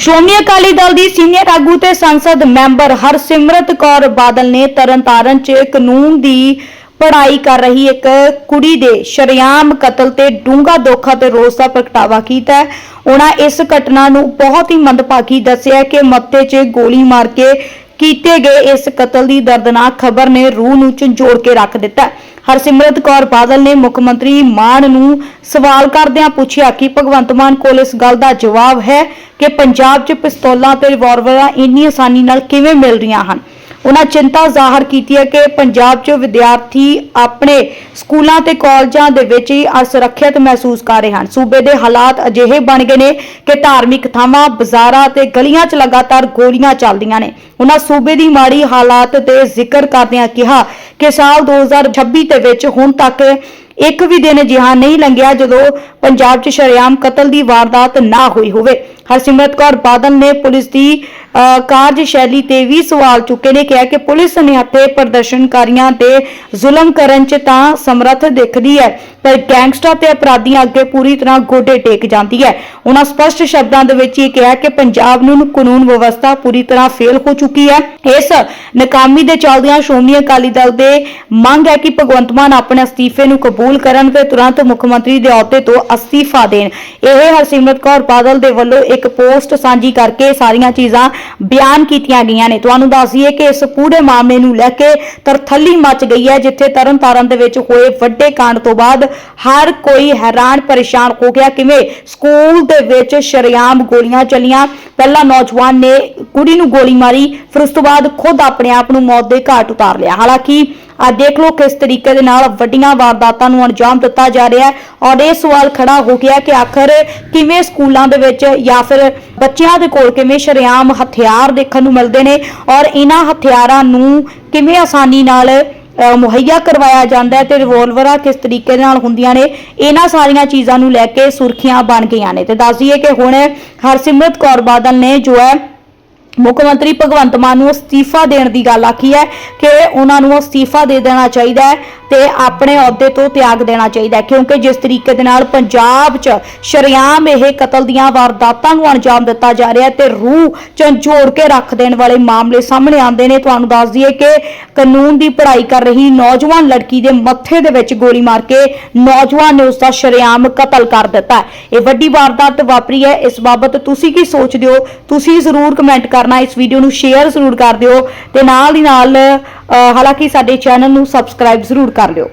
ਸ਼੍ਰੋਮਣੀ ਅਕਾਲੀ ਦਲ ਦੀ ਸੀਨੀਅਰ ਆਗੂ ਤੇ ਸੰਸਦ ਮੈਂਬਰ ਹਰਸਿਮਰਤ ਕੌਰ ਬਾਦਲ ਨੇ ਤਰਨਤਾਰਨ 'ਚ ਕਾਨੂੰਨ ਦੀ ਪੜ੍ਹਾਈ ਕਰ ਰਹੀ ਇੱਕ ਕੁੜੀ ਦੇ ਸ਼ਰੇਆਮ ਕਤਲ ਤੇ ਡੂੰਘਾ ਦੋਖਾ ਤੇ ਰੋਸ ਦਾ ਪ੍ਰਗਟਾਵਾ ਕੀਤਾ ਹੈ। ਉਹਨਾਂ ਇਸ ਘਟਨਾ ਨੂੰ ਬਹੁਤ ਹੀ ਮੰਦਭਾਗੀ ਦੱਸਿਆ ਕਿ ਮੱਥੇ 'ਚ ਗੋਲੀ ਮਾਰ ਕੇ ਕੀਤੇ ਗਏ ਇਸ ਕਤਲ ਦੀ ਦਰਦਨਾਕ ਖਬਰ ਨੇ ਰੂਹ ਨੂੰ ਝੰਜੋੜ ਕੇ ਰੱਖ ਦਿੱਤਾ। ਹਰਸਿਮਰਤ ਕੌਰ ਬਾਦਲ ਨੇ ਮੁੱਖ ਮੰਤਰੀ ਮਾਨ ਨੂੰ ਸਵਾਲ ਕਰਦਿਆਂ ਪੁੱਛਿਆ ਕਿ ਭਗਵੰਤ ਮਾਨ ਕੋਲ ਇਸ ਗੱਲ ਦਾ ਜਵਾਬ ਹੈ ਕਿ ਪੰਜਾਬ 'ਚ ਪਿਸਤੌਲਾਂ ਤੇ ਰਿਵਾਲਵਰਾਂ ਇੰਨੀ ਆਸਾਨੀ ਨਾਲ ਕਿਵੇਂ ਮਿਲ ਰਹੀਆਂ ਹਨ? ਉਹਨਾਂ ਚਿੰਤਾ ਜ਼ਾਹਰ ਕੀਤੀ ਹੈ ਕਿ ਪੰਜਾਬ 'ਚ ਵਿਦਿਆਰਥੀ ਆਪਣੇ ਸਕੂਲਾਂ ਤੇ ਕਾਲਜਾਂ ਦੇ ਵਿੱਚ ਹੀ ਅਸੁਰੱਖਿਅਤ ਮਹਿਸੂਸ ਕਰ ਰਹੇ ਹਨ। ਸੂਬੇ ਦੇ ਹਾਲਾਤ ਅਜਿਹੇ ਬਣ ਗਏ ਨੇ ਕਿ ਧਾਰਮਿਕ ਥਾਵਾਂ, ਬਾਜ਼ਾਰਾਂ ਤੇ ਗਲੀਆਂ 'ਚ ਲਗਾਤਾਰ ਗੋਲੀਆਂ ਚੱਲਦੀਆਂ ਨੇ। ਉਹਨਾਂ ਸੂਬੇ ਦੀ ਮਾੜੀ ਹਾਲਾਤ ਤੇ ਜ਼ਿਕਰ ਕਰਦਿਆਂ ਕਿਹਾ ਕਿ ਸਾਲ 2026 ਦੇ ਵਿੱਚ ਹੁਣ ਤੱਕ ਇੱਕ ਵੀ ਦਿਨ ਅਜਿਹਾ ਨਹੀਂ ਲੰਘਿਆ ਜਦੋਂ ਪੰਜਾਬ 'ਚ ਸ਼ਰੇਆਮ ਕਤਲ ਦੀ ਵਾਰਦਾਤ ਨਾ ਹੋਈ ਹੋਵੇ। ਹਰਸਿਮਰਤ ਕੌਰ ਬਾਦਲ ਨੇ ਪੁਲਿਸ ਦੀ ਅਹ, ਕਾਰਜਸ਼ੈਲੀ ਤੇ ਵੀ ਸਵਾਲ ਚੁੱਕੇ ਨੇ ਕਿਹਾ ਕਿ ਪੁਲਿਸ ਨਿਹੱਥੇ ਪ੍ਰਦਰਸ਼ਨਕਾਰੀਆਂ ਤੇ ਜ਼ੁਲਮ ਕਰਨ 'ਚ ਤਾਂ ਸਮਰੱਥ ਦਿਖਦੀ ਹੈ ਪਰ ਗੈਂਗਸਟਰ ਤੇ ਅਪਰਾਧੀਆਂ ਅੱਗੇ ਪੂਰੀ ਤਰ੍ਹਾਂ ਗੋਡੇ ਟੇਕ ਜਾਂਦੀ ਹੈ। ਉਹਨਾਂ ਸਪਸ਼ਟ ਸ਼ਬਦਾਂ ਦੇ ਵਿੱਚ ਇਹ ਕਿਹਾ ਕਿ ਪੰਜਾਬ ਨੂੰ ਕਾਨੂੰਨ ਵਿਵਸਥਾ ਪੂਰੀ ਤਰ੍ਹਾਂ ਫੇਲ ਹੋ ਚੁੱਕੀ ਹੈ। ਇਸ ਨਾਕਾਮੀ ਦੇ ਚੱਲਦਿਆਂ ਸ਼੍ਰੋਮਣੀ ਅਕਾਲੀ ਦਲ ਦੇ ਮੰਗ ਹੈ ਕਿ ਭਗਵੰਤ ਮਾਨ ਆਪਣੇ ਅਸਤੀਫੇ ਨੂੰ ਕਬੂਲ ਕਰਨ ਤੇ ਤੁਰੰਤ ਮੁੱਖ ਮੰਤਰੀ ਦੇ ਅਹੁਦੇ ਤੋਂ ਅਸਤੀਫਾ ਦੇਣ। ਇਹ ਹਰਸਿਮਰਤ ਕੌਰ ਬਾਦਲ ਦੇ ਵੱਲੋਂ ਇੱਕ ਪੋਸਟ ਸਾਂਝੀ ਕਰਕੇ ਸਾਰੀਆਂ ਚੀਜ਼ਾਂ ਬਿਆਨ ਕੀਤੀਆਂ ਗਈਆਂ ਨੇ। ਤੁਹਾਨੂੰ ਦੱਸ ਦਈਏ ਕਿ ਇਸ ਪੂਰੇ ਮਾਮਲੇ ਨੂੰ ਲੈ ਕੇ ਤਰਥੱਲੀ ਮਚ ਗਈ ਹੈ, ਜਿੱਥੇ ਤਰਨਤਾਰਨ ਦੇ ਵਿੱਚ ਹੋਏ ਵੱਡੇ ਕਾਂਡ ਤੋਂ ਬਾਅਦ ਹਰ ਕੋਈ ਹੈਰਾਨ ਪਰੇਸ਼ਾਨ ਹੋ ਗਿਆ। ਕਿਵੇਂ ਸਕੂਲ ਦੇ ਵਿੱਚ ਸ਼ਰੇਆਮ ਗੋਲੀਆਂ ਚੱਲੀਆਂ। ਪਹਿਲਾ ਨੌਜਵਾਨ ਨੇ ਕੁੜੀ ਨੂੰ ਗੋਲੀ ਮਾਰੀ, ਫਿਰ ਉਸ ਤੋਂ ਬਾਅਦ ਖੁਦ ਆਪਣੇ ਆਪ ਨੂੰ ਮੌਤ ਦੇ ਘਾਟ ਉਤਾਰ ਲਿਆ। ਹਾਲਾਂਕਿ ਆ ਦੇਖ ਲਓ ਕਿਸ ਤਰੀਕੇ ਦੇ ਨਾਲ ਵੱਡੀਆਂ ਵਾਰਦਾਤਾਂ ਨੂੰ ਅੰਜਾਮ ਦਿੱਤਾ ਜਾ ਰਿਹਾ ਹੈ। ਔਰ ਇਹ ਸਵਾਲ ਖੜਾ ਹੋ ਗਿਆ ਕਿ ਆਖਰ ਕਿਵੇਂ ਸਕੂਲਾਂ ਦੇ ਵਿੱਚ ਜਾਂ ਫਿਰ ਬੱਚਿਆਂ ਦੇ ਕੋਲ ਕਿਵੇਂ ਸ਼ਰੇਆਮ ਹਥਿਆਰ ਦੇਖਣ ਨੂੰ ਮਿਲਦੇ ਨੇ ਔਰ ਇਹਨਾਂ ਹਥਿਆਰਾਂ ਨੂੰ ਕਿਵੇਂ ਆਸਾਨੀ ਨਾਲ ਮੁਹੱਈਆ ਕਰਵਾਇਆ ਜਾਂਦਾ ਹੈ ਤੇ ਰਿਵੋਲਵਰਾਂ ਕਿਸ ਤਰੀਕੇ ਦੇ ਨਾਲ ਹੁੰਦੀਆਂ ਨੇ, ਇਹਨਾਂ ਸਾਰੀਆਂ ਚੀਜ਼ਾਂ ਨੂੰ ਲੈ ਕੇ ਸੁਰਖੀਆਂ ਬਣ ਗਈਆਂ ਨੇ। ਤੇ ਦੱਸ ਦਈਏ ਕਿ ਹੁਣ ਹਰਸਿਮਰਤ ਕੌਰ ਬਾਦਲ ਨੇ ਜੋ ਹੈ ਮੁੱਖ ਮੰਤਰੀ ਭਗਵੰਤ ਮਾਨ ਨੂੰ ਅਸਤੀਫਾ ਦੇਣ ਦੀ ਗੱਲ ਆਖੀ ਹੈ ਕਿ ਉਹਨਾਂ ਨੂੰ ਅਸਤੀਫਾ ਦੇ ਦੇਣਾ ਚਾਹੀਦਾ ਹੈ ਤੇ ਆਪਣੇ ਅਹੁਦੇ ਤੋਂ ਤਿਆਗ ਦੇਣਾ ਚਾਹੀਦਾ ਹੈ, ਕਿਉਂਕਿ ਜਿਸ ਤਰੀਕੇ ਦੇ ਨਾਲ ਪੰਜਾਬ 'ਚ ਸ਼ਰੇਆਮ ਇਹ ਕਤਲ ਦੀਆਂ ਵਾਰਦਾਤਾਂ ਨੂੰ ਅੰਜਾਮ ਦਿੱਤਾ ਜਾ ਰਿਹਾ ਹੈ ਤੇ ਰੂਹ ਝੰਜੋੜ ਕੇ ਰੱਖ ਦੇਣ ਵਾਲੇ ਮਾਮਲੇ ਸਾਹਮਣੇ ਆਉਂਦੇ ਨੇ। ਤੁਹਾਨੂੰ ਦੱਸ ਦਈਏ ਕਿ ਕਾਨੂੰਨ ਦੀ ਪੜ੍ਹਾਈ ਕਰ ਰਹੀ ਨੌਜਵਾਨ ਲੜਕੀ ਦੇ ਮੱਥੇ ਦੇ ਵਿੱਚ ਗੋਲੀ ਮਾਰ ਕੇ ਨੌਜਵਾਨ ਨੇ ਉਸ ਦਾ ਸ਼ਰੇਆਮ ਕਤਲ ਕਰ ਦਿੱਤਾ ਇਹ ਵੱਡੀ ਵਾਰਦਾਤ ਵਾਪਰੀ ਹੈ। ਇਸ ਬਾਬਤ ਤੁਸੀਂ ਕੀ ਸੋਚਦੇ ਹੋ? ਤੁਸੀਂ ਜ਼ਰੂਰ ਕਮੈਂਟ ਕਰਨਾ। ਇਸ ਵੀਡੀਓ ਨੂੰ ਸ਼ੇਅਰ ਜ਼ਰੂਰ ਕਰ ਦਿਓ ਤੇ ਨਾਲ ਦੀ ਨਾਲ ਹਾਲਾਂਕਿ ਸਾਡੇ ਚੈਨਲ ਨੂੰ ਸਬਸਕ੍ਰਾਈਬ ਜ਼ਰੂਰ ਕਰ ਲਿਓ।